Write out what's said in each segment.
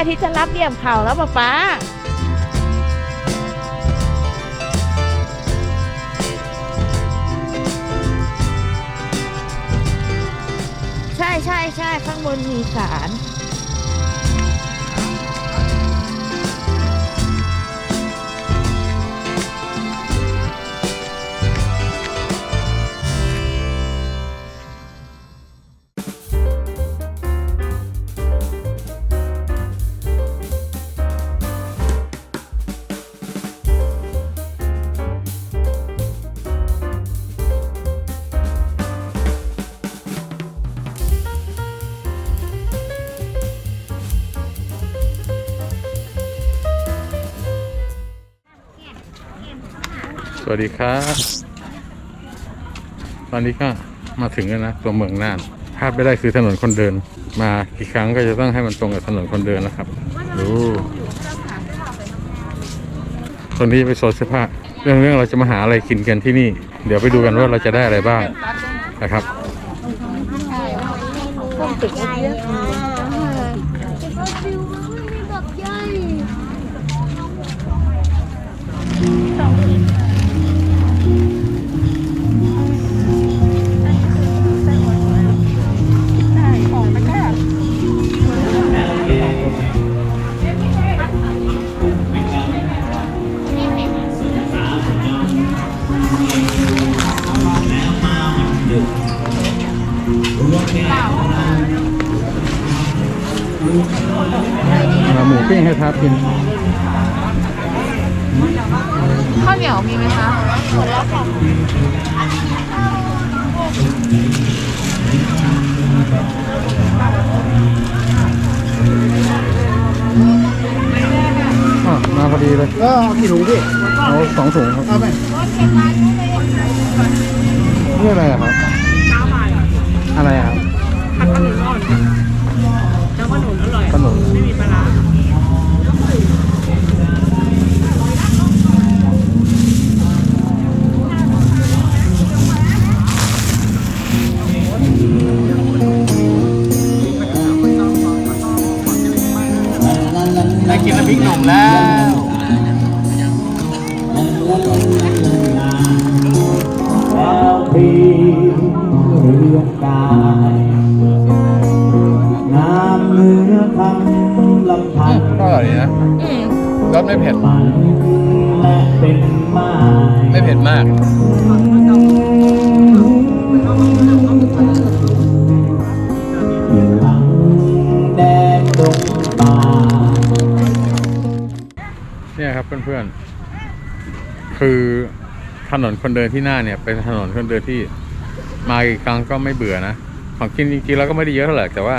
ยพระที่จะรับเหลี่ยมเขาแล้วป๊าป๊าใช่ใช่ใช่ข้างบนมีสาร วัสดีครับตอนนี้ก็มาถึงแล้วนะตัวเมืองน่านพลาดไม่ได้คือถนนคนเดิน มากี่ครั้งก็จะต้องให้มันตรงกับถนนคนเดินนะครับดูตรงนี้ไปโซนเสื้อผ้าเรื่องเรื่องเราจะมาหาอะไรกินกันที่นี่ เดี๋ยวไปดูกันว่าเราจะได้อะไรบ้างนะครับ ปิ้งให้ทับกินข้าวเหนียวมีไหมคะอะมาพอดีเลยก็เอากี่ถุงพี่เอาสองถุงครับเอาไปนี่อะไรอะครับอะไรอะครับขนมไม่มีปลาร้าได้ คือถนนคนเดินที่หน้าเนี่ย เป็นถนนคนเดินที่มาอีกครั้งก็ไม่เบื่อนะ ของกินจริงๆแล้วก็ไม่ได้เยอะเท่าไหร่แต่ว่า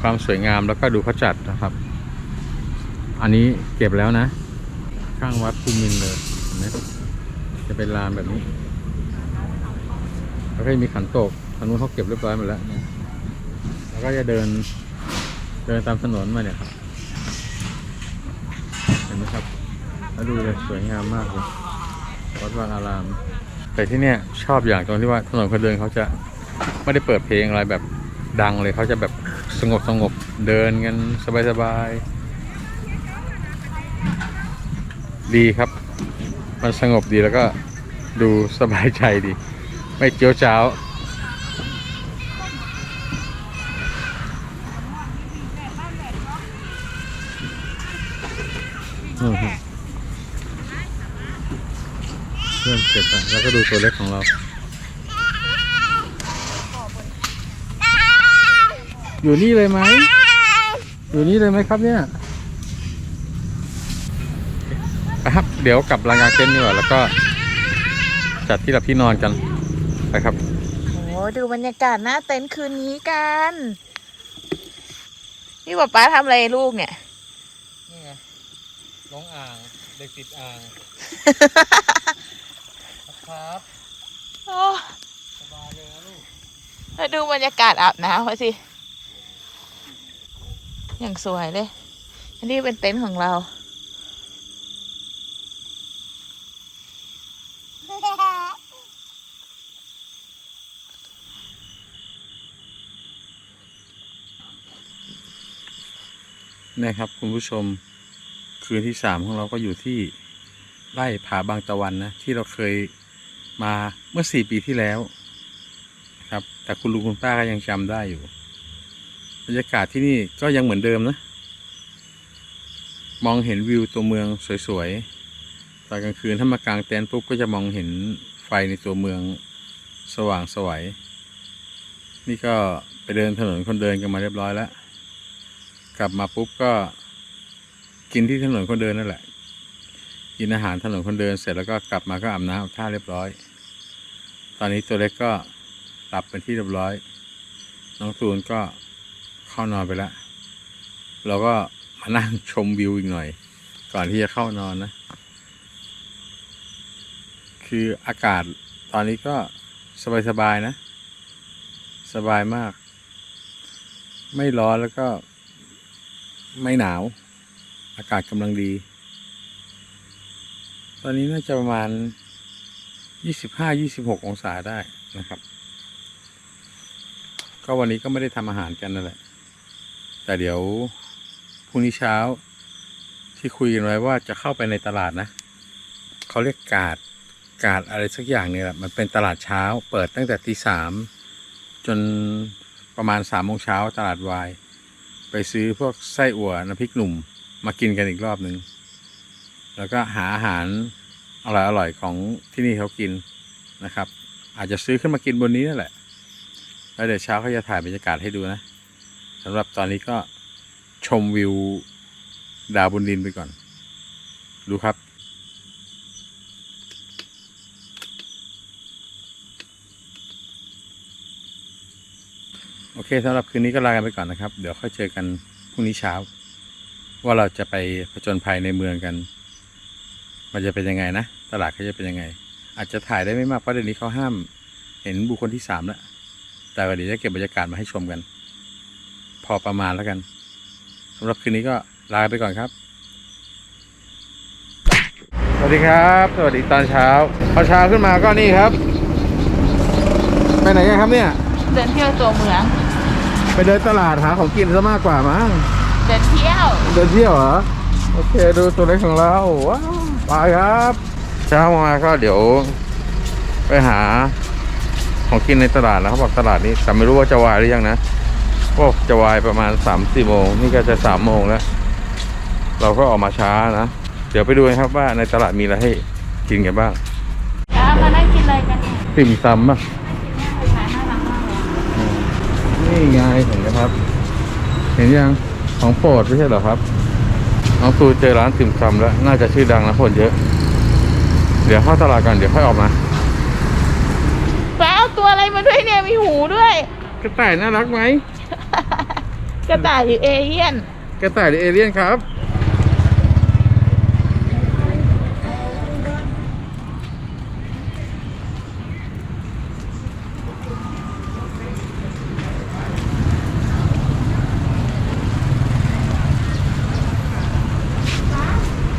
ความสวยงามแล้วก็ดูเขาจัดนะครับ อันนี้เก็บแล้วนะ ข้างวัดภูมินเลยเห็นไหมจะเป็นลานแบบนี้แล้วก็มีขันโตกทางนู้นเขาเก็บเรียบร้อยหมดแล้วเนี่ยแล้วก็จะเดินเดินตามถนนมาเนี่ยครับ เห็นไหมครับ แล้วดูเลยสวยงามมากเลย วัดวางอาราม แต่ที่เนี่ยชอบอย่างตรงที่ว่าถนนคนเดินเขาจะไม่ได้เปิดเพลงอะไรแบบดังเลยเขาจะแบบสงบสงบเดินกันสบายๆดีครับ มันสงบดีแล้วก็ดูสบายใจดี ไม่เจียวเจ้าอืมฮึเริ่มเก็บแล้วแล้วก็ดูตัวเล็กของเราอยู่นี่เลยไหม อยู่นี่เลยไหมครับเนี่ยไปครับ เดี๋ยวกลับรายงานเต้นท์ดีกว่าแล้วก็ จัดที่หลับที่นอนกันไปครับ โอ้ดูบรรยากาศหน้าเต็นท์คืนนี้กัน นี่ป๊าป๊าทำอะไรลูกเนี่ย นี่ไงน้องอ่าง เด็กติดอ่าง ครับโอ้สบายเลยนะลูกแล้วดูบรรยากาศอาบน้ำเขาสิ อย่างสวยเลย อันนี้เป็นเต็นท์ของเรา นะครับคุณผู้ชมคืนที่สามของเราก็อยู่ที่ไร่ผาบางตะวันนะ ที่เราเคย มาเมื่อสี่ปีที่แล้วครับ แต่คุณลุงคุณป้าก็ยังจำได้อยู่บรรยากาศที่นี่ก็ยังเหมือนเดิมนะ มองเห็นวิวตัวเมืองสวยๆตอนกลางคืนถ้ามากลางเต็นท์ปุ๊บก็จะมองเห็นไฟในตัวเมืองสว่างสวย นี่ก็ไปเดินถนนคนเดินกันมาเรียบร้อยแล้ว กลับมาปุ๊บก็กินที่ถนนคนเดินนั่นแหละ กินอาหารถนนคนเดินเสร็จแล้วก็กลับมาก็อาบน้ำอาบท่าเรียบร้อย ตอนนี้ตัวเล็กก็หลับเป็นที่เรียบร้อย น้องตูนก็เข้านอนไปแล้ว เราก็มานั่งชมวิวอีกหน่อย ก่อนที่จะเข้านอนนะ คืออากาศตอนนี้ก็สบายๆนะ สบายมาก ไม่ร้อนแล้วก็ไม่หนาว อากาศกำลังดี ตอนนี้น่าจะประมาณ ยี่สิบห้ายี่สิบหกองศาได้นะครับ ก็วันนี้ก็ไม่ได้ทำอาหารกันนั่นแหละ แต่เดี๋ยวพรุ่งนี้เช้าที่คุยกันไว้ว่าจะเข้าไปในตลาดนะ เขาเรียกกาดกาดอะไรสักอย่างเนี่ยแหละ มันเป็นตลาดเช้า เปิดตั้งแต่ตีสามจนประมาณสามโมงเช้าตลาดวาย ไปซื้อพวกไส้อั่วน้ำพริกหนุ่มมากินกันอีกรอบหนึ่ง แล้วก็หาอาหาร อร่อยๆของที่นี่เขากินนะครับ อาจจะซื้อขึ้นมากินบนนี้นั่นแหละ แล้วเดี๋ยวเช้าเขาจะถ่ายบรรยากาศให้ดูนะสำหรับตอนนี้ก็ชมวิวดาวบนดินไปก่อน ดูครับโอเคสำหรับคืนนี้ก็ลากันไปก่อนนะครับ เดี๋ยวค่อยเจอกันพรุ่งนี้เช้า ว่าเราจะไปผจญภัยในเมืองกัน มันจะเป็นยังไงนะ ตลาดเขาจะเป็นยังไง อาจจะถ่ายได้ไม่มากเพราะเดี๋ยวนี้เขาห้ามเห็นบุคคลที่สามแล้ว แต่ว่าเดี๋ยวจะเก็บบรรยากาศมาให้ชมกัน พอประมาณแล้วกันสำหรับคืนนี้ก็ลาไปก่อนครับ สวัสดีครับ สวัสดีตอนเช้า พอเช้าขึ้นมาก็นี่ครับ ไปไหนกันครับเนี่ย เดินเที่ยวตัวเมือง ไปเดินตลาดหาของกินซะมากกว่ามั้ง เดินเที่ยว เดินเที่ยวเหรอ โอเค ดูตัวเล็กของเราว้าว ไปครับเช้ามาก็เดี๋ยว ไปหา ของกินในตลาดแล้วเขาบอกตลาดนี้แต่ไม่รู้ว่าจะวายหรือยังนะก็จะวายประมาณสามสี่โมงนี่ก็จะสามโมงแล้วเราก็ออกมาช้านะ เดี๋ยวไปดูกันครับว่าในตลาดมีอะไรให้กินกันบ้างอะมานั่งกินอะไรกันเนี่ยติ่มซำอะร้านน่ารักมากเลยนี่ไงเห็นไหมครับ เห็นยังของโปรดไม่ใช่เหรอครับ น้องตูเจอร้านติ่มซำแล้ว น่าจะชื่อดังนะคนเยอะ เดี๋ยวเข้าตลาดกันเดี๋ยวค่อยออกมาแปเอาตัวอะไรมาด้วยเนี่ยมีหูด้วย กระต่ายน่ารักไหม กระต่ายหรือเอเลี่ยน กระต่ายหรือเอเลี่ยนครับ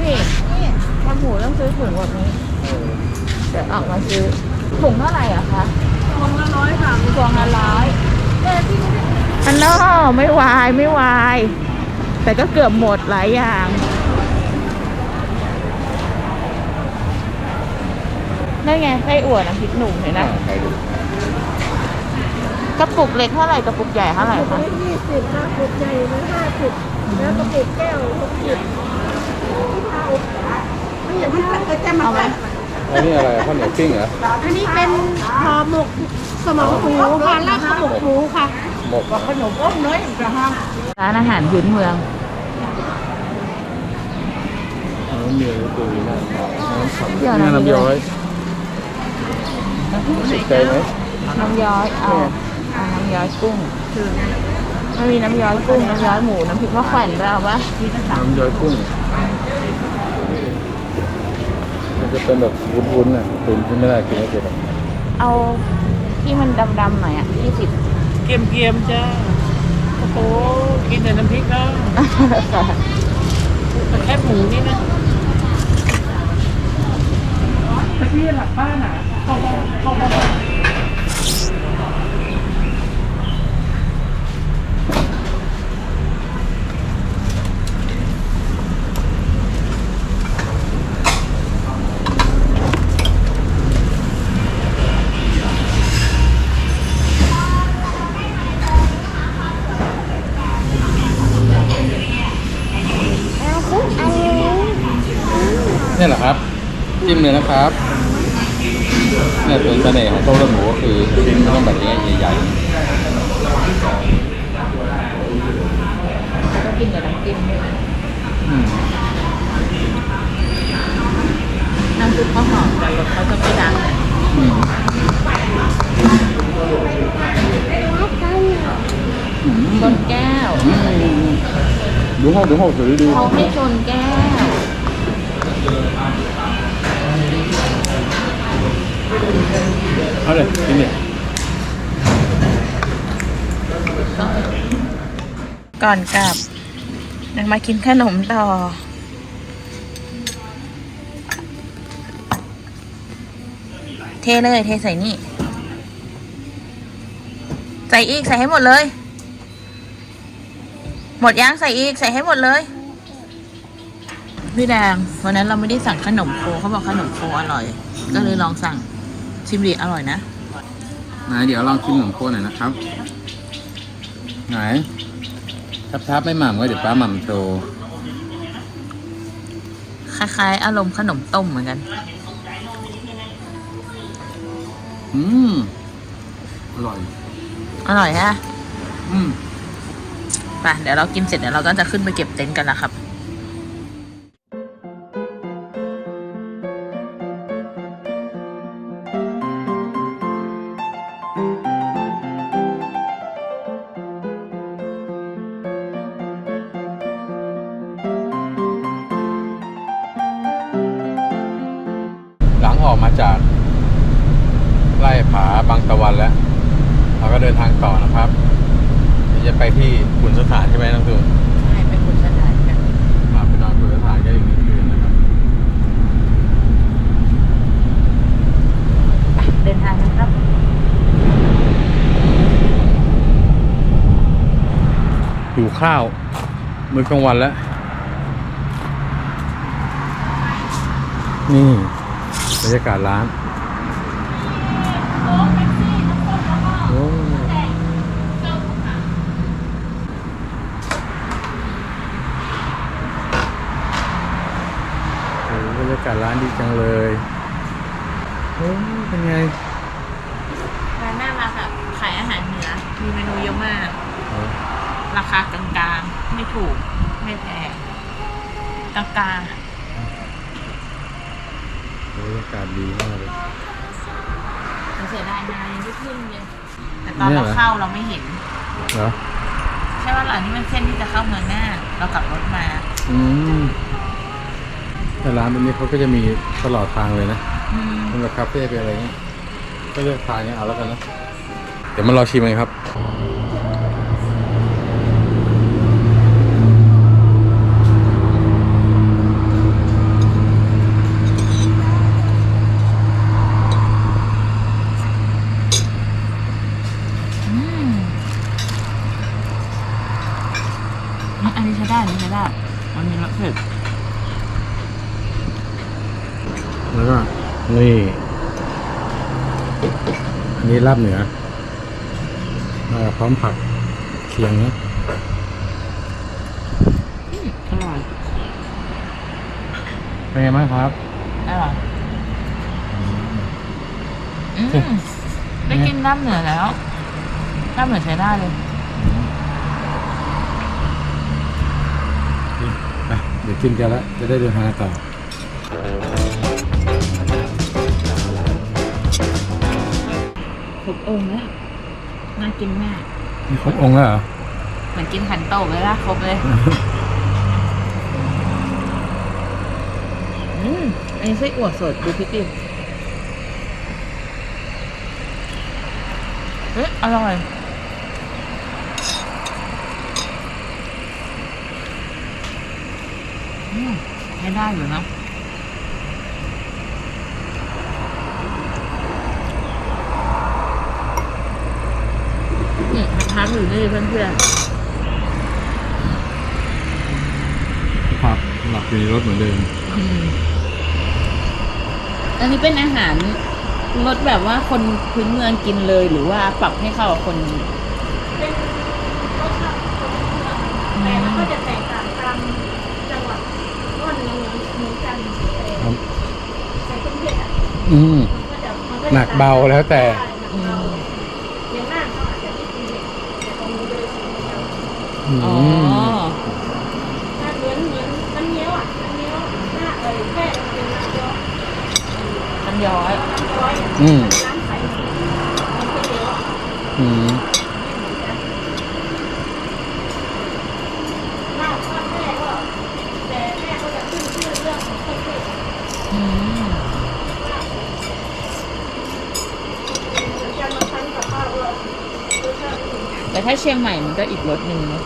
นี่นี่ทำหมูต้องซื้อถุงแบบนี้ เดี๋ยวออกมาซื้อ ถุงเท่าไห ร่อะคะพวงละร้อยค่ะพวงละร้อยอันนอไม่วายไม่วาย แต่ก็เกือบหมดหลายอย่าง นั่นไงไส้อั่วน้ำพริกหนุ่มเห็นไหมกระปุกเล็กเท่าไหร่กระปุกใหญ่เท่าไหร่คะยี่สิบกระปุกใหญ่มันห้าสิบแล้วกระปุกแก้วหกสิบไม่อย่างที่เราจะมาเอาไหม อันนี้อะไรข้าวเหนียวปิ้งเหรออันนี้เป็นห่อหมกสมองหมูค่ะลาบสมองหมูค่ะหมกขนมต้มเนยกระห้างร้านอาหารพื้นเมืองน้ำเมียวตัวนี้นะน้ำสับเดี๋ยวนี่นะน้ำย้อยสนใจไหมน้ำย้อยเอาเอาน้ำย้อยกุ้งไม่มีน้ำย้อยกุ้งน้ำย้อยหมูน้ำพริกมะแขวนด้วยเอาปะน้ำย้อยกุ้งมัน จะเป็นแบบวุ้นๆน่ะตุนที่ไม่ได้กินไม่เป็นหรอกเอาที่มันดำๆหน่อยอะยี่สิบเกียมเกียมจ้าโอ้โหกินแต่น้ำพริกแล้วแต่แค่หมูนี่นะพี่หลักบ้านอะเขาบอกเขาบอก นี่แหละครับ จิ้มเลย นะครับเนี่ยตัวเสน่ห์ของต้มเลือดหมูก็คือชิ้นมันต้องแบบนี้ใหญ่ก็กินกับน้ำจิ้มด้วยๆอืมน้ำซุปเขาหอมแต่รสเขาจะไม่ดังอืมชนแก้ว ดูห้องดูห้องสวยดีเขาให้ชนแก้ว เอาเลยกินดิก่อนกลับเดี๋ยวมากินขนมต่อ เทเลย เทใส่นี่ ใส่อีก ใส่ให้หมดเลย หมดยังใส่อีก ใส่ให้หมดเลยพี่แดงวันนั้นเราไม่ได้สั่งขนมโคเขาบอกขนมโคอร่อย ก็เลยลองสั่ง ชิมดีอร่อยนะ ไหนเดี๋ยวลองชิมขนมโคหน่อยนะครับ ไหนทับทับๆไม่หม่ำก็เดี๋ยวป้าหม่ำโชว์คล้าย ๆ อารมณ์ขนมต้มเหมือนกัน อืม อร่อย อร่อยฮะ อืม ไปเดี๋ยวเรากินเสร็จเดี๋ยวเราก็จะขึ้นไปเก็บเต็นท์กันแล้วครับ จากไร่ผาบางตะวันแล้ว เราก็เดินทางต่อนะครับเดี๋ยวจะไปที่ขุนสถานใช่ไหมน้องตูนใช่ไปขุนสถานกันมาไปนอนขุนสถานกันอีกหนึ่งคืนนะครับไปเดินทางกันครับ อยู่ข้าว มื้อกลางวันแล้ว นี่ บรรยากาศร้านโอ้โหบรรยากาศร้านดีจังเลยโอ้เป็นไง ร้านน่ารักอะขายอาหารเหนือ มีเมนูเยอะมากโอ้ราคากลางๆ ไม่ถูก ไม่แพงกลางๆ อะบรรยากาศดีมากเลยแต่เสียดายงานยังไม่ขึ้นเลยแต่ตอนเนี่ยเราเหรอเข้าเราไม่เห็น เหรอ ใช่ว่าหล่ะนี่มันเส้นที่จะเข้าเมืองหน้า เรากลับรถมา อืม แต่ร้านแบบนี้เขาก็จะมีตลอดทางเลยนะอืมสำหรับคาเฟ่เป็นอะไรเงี้ยก็เลือกทานเนี้ยเอาแล้วกันนะ เดี๋ยวมารอชิมกันครับ อืม อันนี้ใช้ได้อันนี้ใช้ได้มันมีรสเผ็ดแล้วก็นี่อันนี้ลาบเหนือมาพร้อมผักเคียงนะอร่อยเป็นไงบ้างครับ อร่อยอืมได้กินน้ำเหนือแล้วน้ำเหนือใช้ได้เลย ไป เดี๋ยวกินกันแล้วจะได้เดินทางต่อครบองค์แล้วน่ากินมากนี่ครบองค์แล้วเหรอเหมือนกินขันโตกเลยล่ะครบเลย อืมอันนี้ไส้อั่วสดดูพริกดิเฮ้ยอร่อย อืม ใช้ได้อยู่นะนี่พักอยู่นี่เพื่อนๆครับหลับอยู่ในรถเหมือนเดิมอืมอันนี้เป็นอาหารรสแบบว่าคนพื้นเมืองกินเลยหรือว่าปรับให้เข้ากับคน อืมหนักเบาแล้วแต่ อย่อหน้าเหมือนเหมือนมันเนี้ยวอะมันเนี้ยวหน้าเออแค่เป็นน้ำย้อนย้อยน้ำย้อยอืมน้ำใสอืม ชียงใหม่มันก็อีกรถหนึ่งเนอะ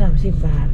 สามสิบบาท